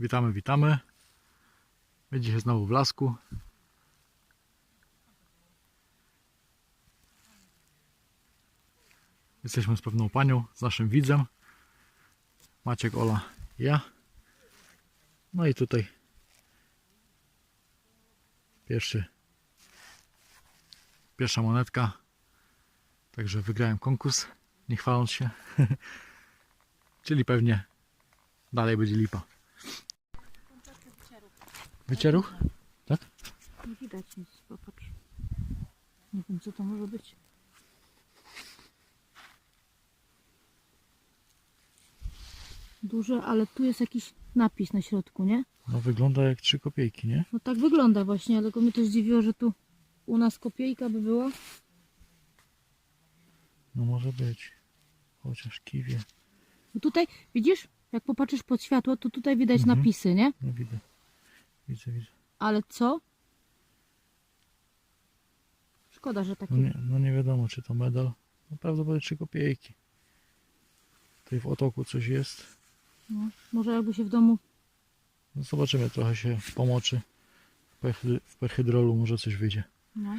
Witamy, witamy. My dzisiaj znowu w lasku. Jesteśmy z pewną panią, z naszym widzem. Maciek, Ola, ja. No i tutaj pierwszy, pierwsza monetka. Także wygrałem konkurs, nie chwaląc się. Czyli pewnie dalej będzie lipa. Wycieruch? Tak? Nie widać nic, popatrz. Nie wiem co to może być. Duże, ale tu jest jakiś napis na środku, nie? No wygląda jak trzy kopiejki, nie? No tak wygląda właśnie, ale go mnie też zdziwiło, że tu u nas kopiejka by była. No może być. Chociaż kiwie. No tutaj, widzisz, jak popatrzysz pod światło, to tutaj widać Mhm. napisy, nie? No widzę. Widzę, widzę. Ale co? Szkoda, że takie... No nie, no nie wiadomo czy to medal. No prawdopodobnie trzy kopiejki. Tutaj w otoku coś jest. No, może jakby się w domu... No zobaczymy, trochę się pomoczy. W, perhyd- w perhydrolu może coś wyjdzie. No.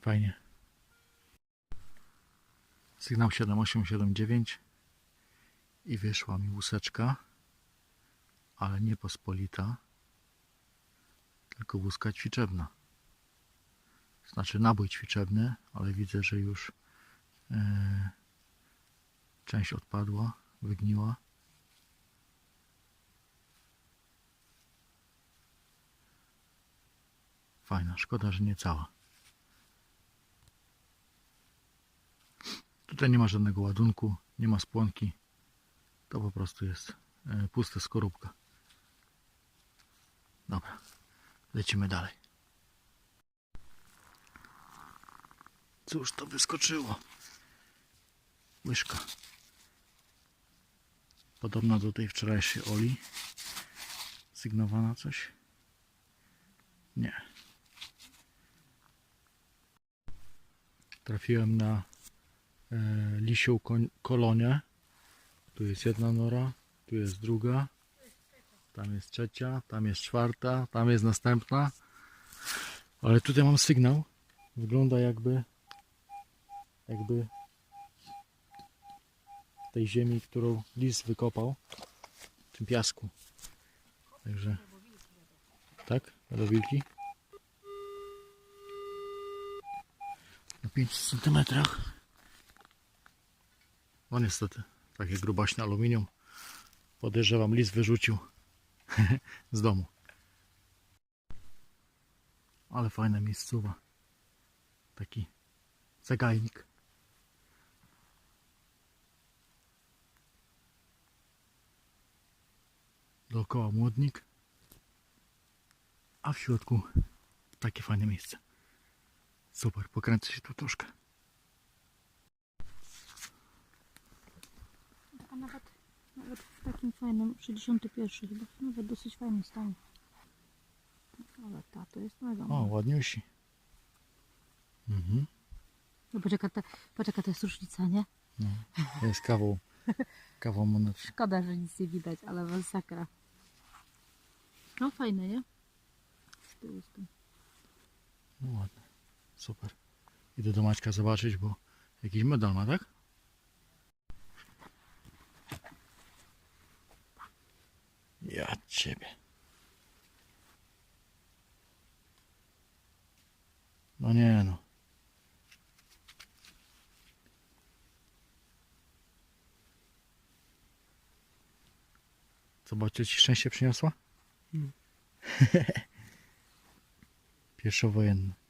Fajnie. Sygnał 7879 i wyszła mi łuseczka, ale nie pospolita, tylko łuska ćwiczebna. Znaczy nabój ćwiczebny, ale widzę, że już e, część odpadła, wygniła. Fajna, szkoda, że nie cała. Tutaj nie ma żadnego ładunku, nie ma spłonki. To po prostu jest e, pusta skorupka. Dobra, lecimy dalej. Cóż to wyskoczyło? Łyżka. Podobna do tej wczorajszej Oli. Sygnowana coś? Nie. Trafiłem na e, lisią kolonię. Tu jest jedna nora, tu jest druga, tam jest trzecia, tam jest czwarta, tam jest następna. Ale tutaj mam sygnał. Wygląda jakby jakby tej ziemi, którą lis wykopał w tym piasku. Także tak, do wilki. 5 centymetrach. No niestety, takie grubaśne aluminium. Podejrzewam, lis wyrzucił z domu. Ale fajna miejscowa. Taki zagajnik. Dookoła młodnik. A w środku takie fajne miejsce. Super, pokręcę się tu troszkę. A nawet, nawet w takim fajnym, 61 chyba, nawet dosyć fajnym stanie. Ale ta to jest mega. O, ładniusi. Mhm. No poczekaj, ta, poczekaj, to jest różnica, nie? No, to jest kawał, kawał monet. Szkoda, że nic nie widać, ale masakra. No fajne, nie? Z tyłu, z tym. No ładne. Super. Idę do Maćka zobaczyć, bo jakiś medal ma, tak? Ja ciebie. No nie no. Zobaczcie, ci szczęście przyniosła? Pierwszowojenny.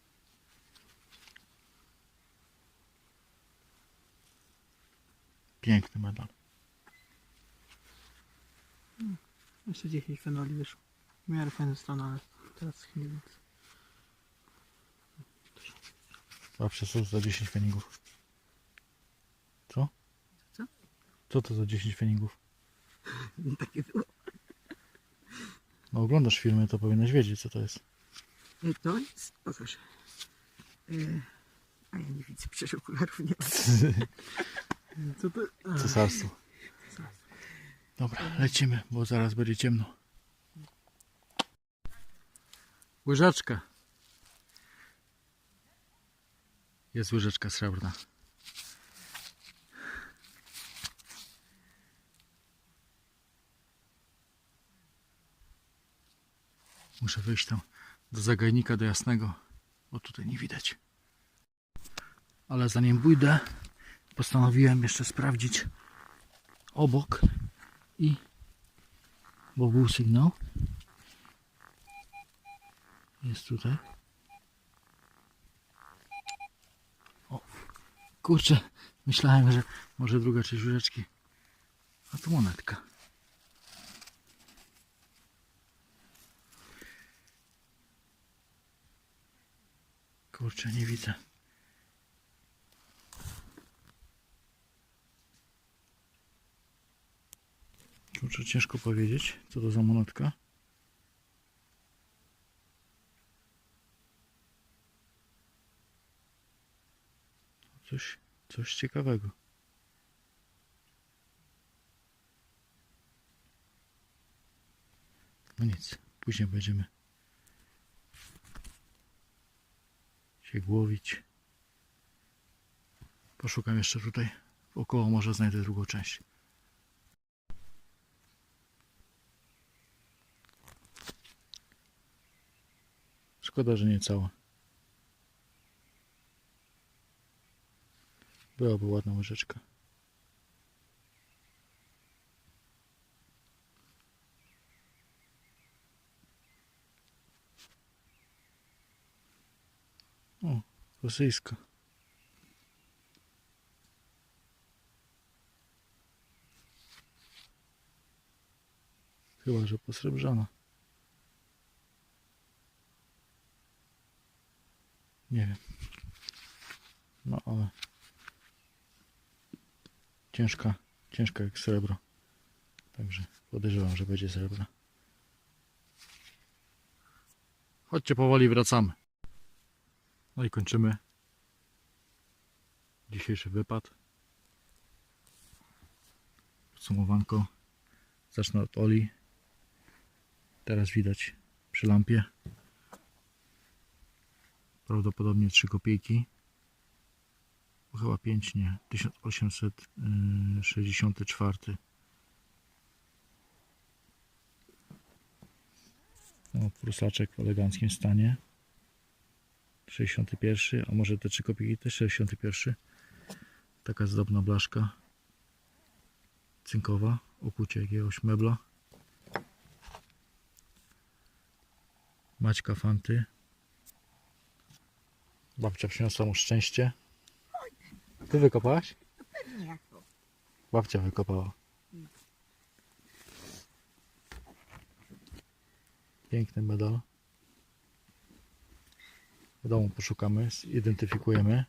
Piękny medal. Jeszcze 10 fenoli wyszło. W miarę fajna strona, ale teraz nie wiem. Zawsze są za 10 feningów. Co? Co? Co to za 10 feningów? Takie było. No oglądasz filmy, to powinnaś wiedzieć co to jest. E, To jest, pokaż. E, a ja nie widzę, przecież okularów nie ma. Co to? Cesarstwo. Dobra, lecimy, bo zaraz będzie ciemno. Łyżeczka. Jest łyżeczka srebrna. Muszę wyjść tam do zagajnika, do jasnego, bo tutaj nie widać. Ale zanim pójdę, postanowiłem jeszcze sprawdzić obok i bo był sygnał. Jest tutaj. O kurczę myślałem, że może druga część łyżeczki. A tu monetka. Kurczę nie widzę Kurczę, ciężko powiedzieć, co to za monetka. Coś, coś ciekawego. No nic, później będziemy się głowić. Poszukam jeszcze tutaj. Około może znajdę drugą część. Szkoda, że nie cała. Byłaby ładna łyżeczka. O, rosyjska. Chyba, że posrebrzana. Nie wiem. No ale ciężka, ciężka jak srebro. Także podejrzewam, że będzie srebra. Chodźcie powoli wracamy. No i kończymy dzisiejszy wypad. Podsumowanko. Zacznę od Oli. Teraz widać przy lampie prawdopodobnie 3 kopiejki. Chyba 5 nie. 1864. No, prusaczek w eleganckim stanie. 61, a może te 3 kopiejki też 61. Taka zdobna blaszka. Cynkowa. Okucie jakiegoś mebla. Maćka Fanty. Babcia przyniosła mu szczęście. Ty wykopałaś? Pewnie. Babcia wykopała. Piękny medal. W domu poszukamy, zidentyfikujemy.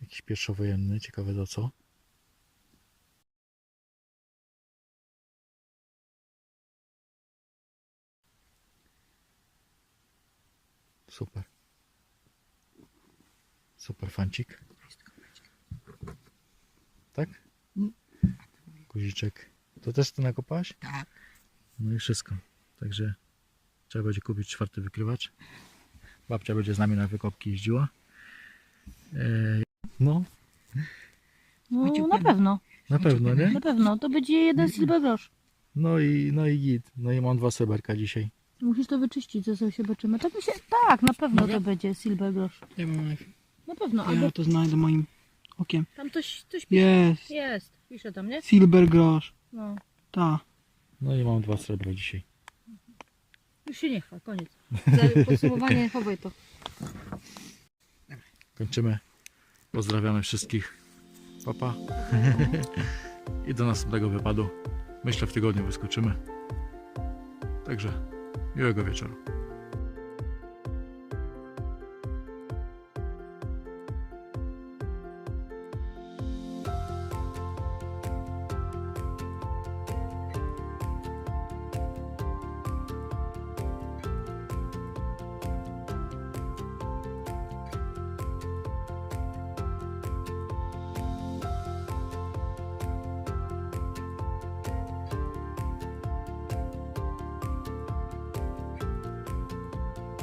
Jakiś pierwszowojenny, ciekawe do co. Super. Super fancik. Tak? Guziczek. To też ty nakopałaś? Tak. No i wszystko. Także trzeba będzie kupić czwarty wykrywacz. Babcia będzie z nami na wykopki jeździła. Eee, no, No na pewno, na pewno, nie? na pewno. To będzie jeden silver grosz. No i, no i git. No i mam dwa sreberka dzisiaj. Musisz to wyczyścić, co sobie się baczymy. Tak mi się, tak, na pewno Mogę? to będzie silver grosz. Ja, mam, Na pewno, ja albo to znajdę moim okiem. tam coś, coś pisze. Jest. Jest, pisze tam, nie? Silver grosz. No, Ta. No i mam dwa srebra dzisiaj. już się nie chwal, koniec. Za podsumowanie chowaj to. Kończymy. Pozdrawiamy wszystkich. Papa. I do następnego wypadu. Myślę w tygodniu wyskoczymy. Także miłego wieczoru.